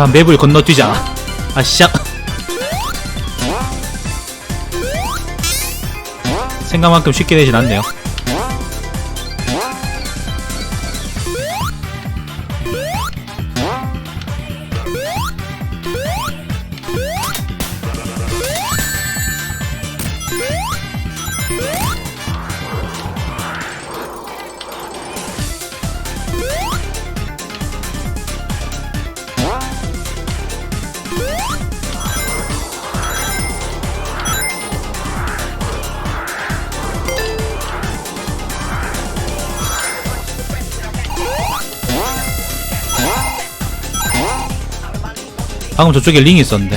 자 맵을 건너뛰자. 아씨야. 생각만큼 쉽게 되진 않네요 방금 저쪽에 링이 있었는데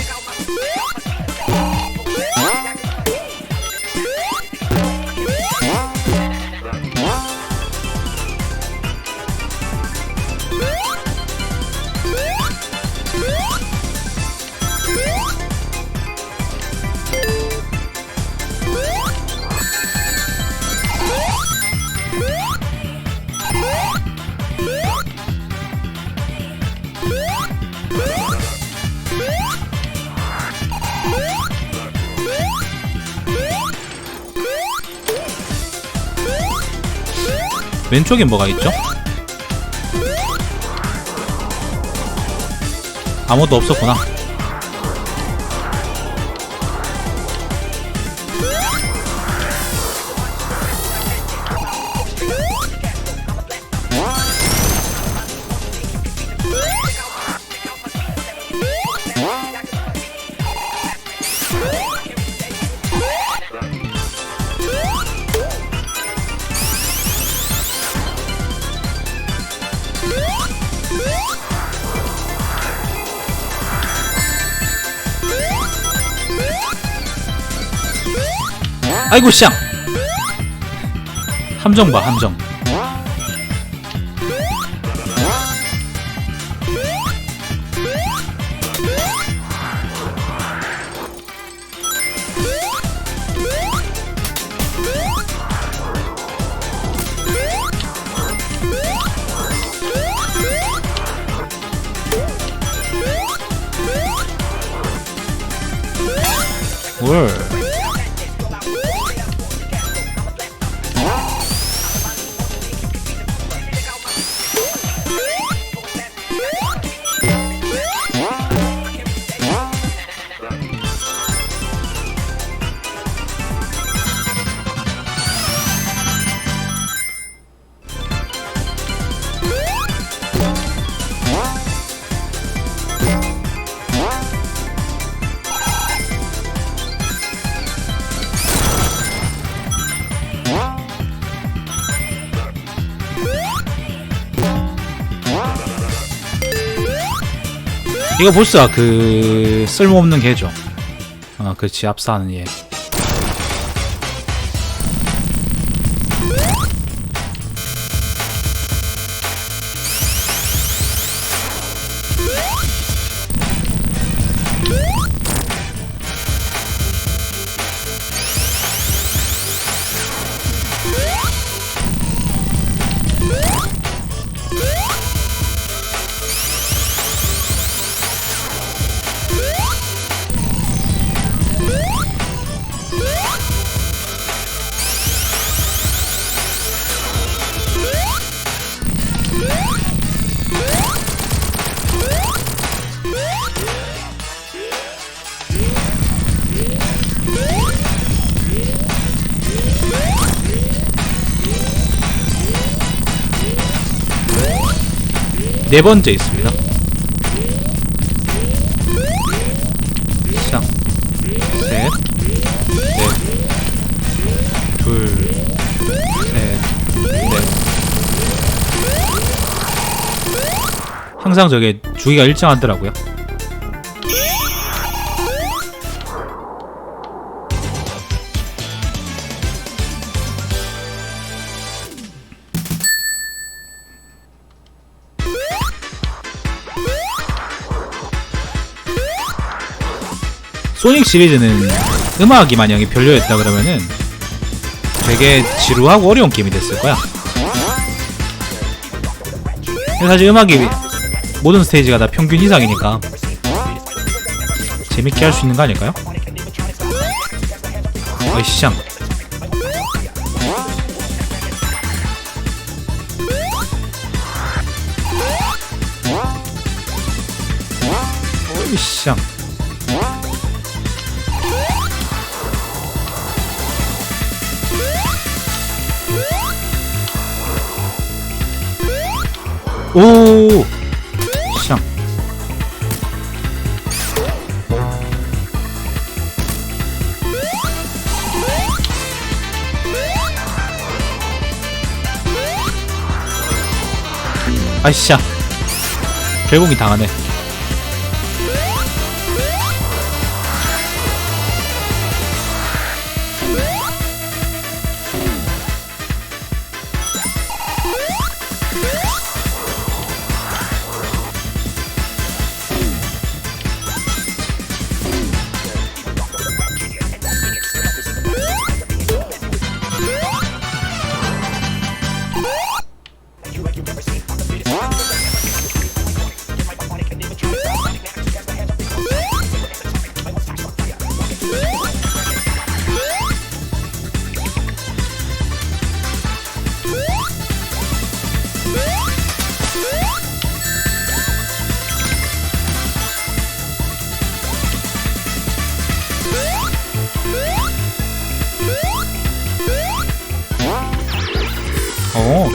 왼쪽에 뭐가 있죠? 아무도 없었구나 아이고 쌍 함정 봐 함정. 월 이거 보스가 그 쓸모없는 개죠. 어, 그렇지 압사하는 얘. 네 번째 있습니다. 쌍, 셋, 넷, 둘, 셋, 넷. 항상 저게 주기가 일정하더라고요. 소닉 시리즈는 음악이 만약에 별로였다 그러면은 되게 지루하고 어려운 게임이 됐을 거야. 사실 음악이 모든 스테이지가 다 평균 이상이니까 재밌게 할 수 있는 거 아닐까요? 어이씨앙 어이씨앙 오. 샹. 아이씨야 결국이 당하네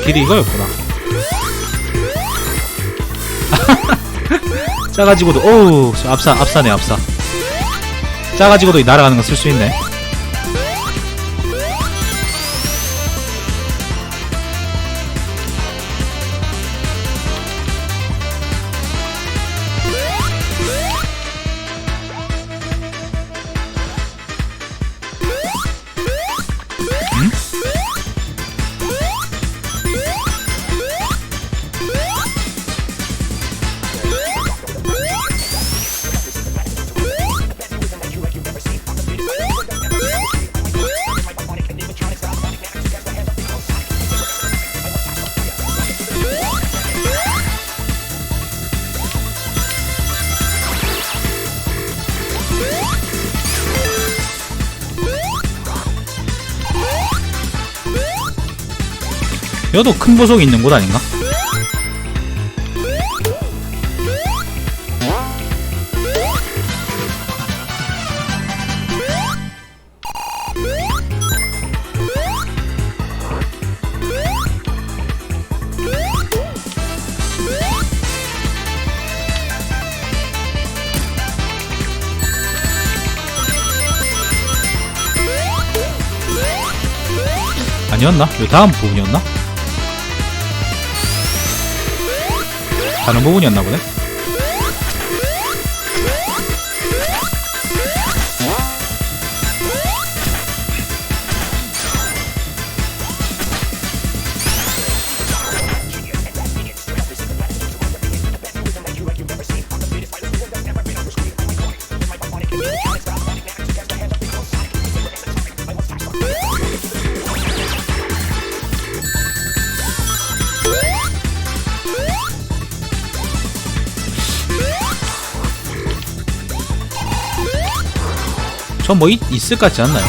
어 길이 이거였구나. 짜가지고도 오우 저 앞사 앞사네 앞사. 짜가지고도 이 날아가는 거 쓸 수 있네 여도 큰 보석이 있는 곳 아닌가? 아니었나? 요 다음 부분이었나? 다른 부분이었나 보네. 저뭐 있을 것 같지 않나요?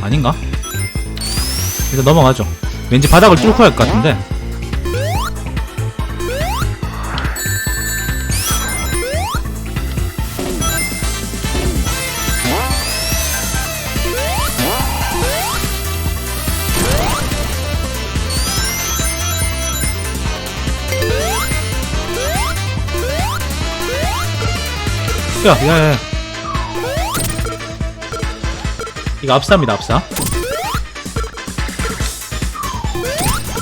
아닌가? 일단 넘어가죠. 왠지 바닥을 뚫고 할 것 같은데. 야, 야, 야. 이거 압사입니다, 압사.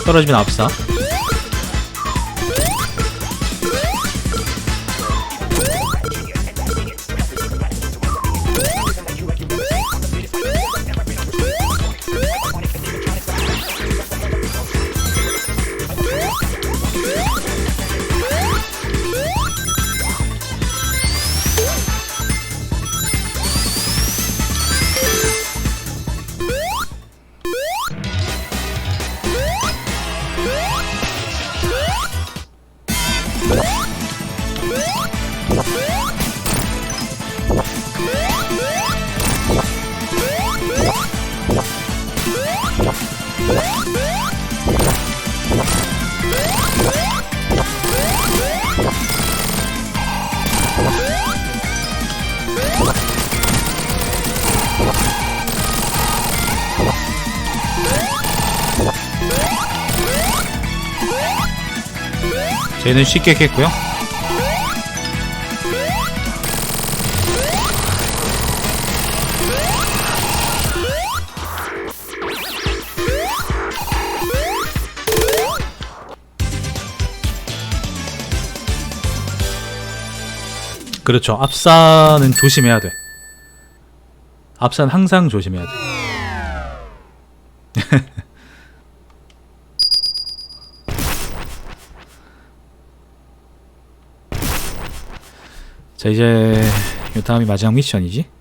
떨어지면 압사. 쟤는 쉽게 깼고요. 그렇죠. 앞사는 조심해야 돼. 앞사는 항상 조심해야 돼. 자 이제 이 다음이 마지막 미션이지.